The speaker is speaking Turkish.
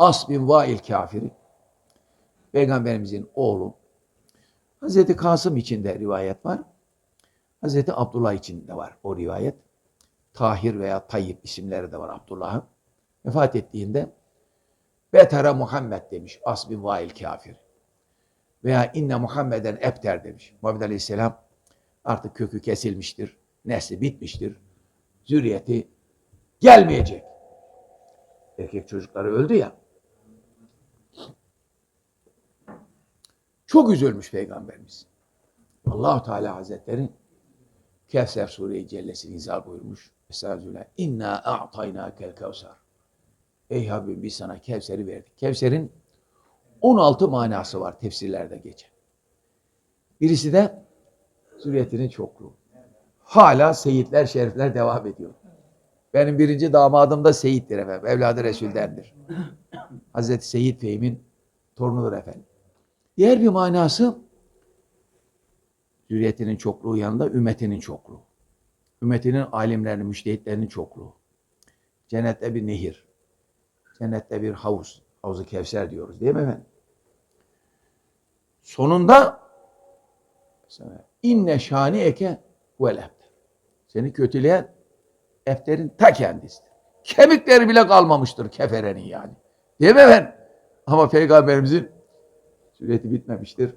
As bin Vail kafiri. Peygamberimizin oğlu. Hazreti Kasım için de rivayet var. Hazreti Abdullah için de var o rivayet. Tahir veya Tayyip isimleri de var Abdullah'ın. Vefat ettiğinde Betera Muhammed demiş. As bin Vail kafir. Veya inne Muhammeden ebter demiş. Muhammed Aleyhisselam artık kökü kesilmiştir. Nesli bitmiştir. Zürriyeti gelmeyecek. Erkek çocukları öldü ya. Çok üzülmüş Peygamberimiz. allah Teala Hazretleri Kevser Sure-i Cellesini izah buyurmuş. Estağfirullah. İnna a'tayna kel kevser. Ey Habibim biz sana Kevser'i verdik. Kevser'in 16 manası var tefsirlerde geçen. Birisi de zürriyetinin çokluğu. Hala seyitler, şerifler devam ediyor. Benim birinci damadım da Seyit'tir efendim. Evladı Resul'dendir. Hazreti Seyit Fehim'in torunudur efendim. Diğer bir manası zürriyetinin çokluğu yanında ümmetinin çokluğu. Ümmetinin alimlerinin, müştehitlerinin çokluğu. Cennette bir nehir. Cennette bir havuz. Havuzu Kevser diyoruz değil mi efendim? Sonunda mesela, inne şani eke vel. Seni kötüleyen efterin ta kendisidir. Kemikleri bile kalmamıştır keferenin yani. Değil mi efendim? Ama peygamberimizin süreti bitmemiştir.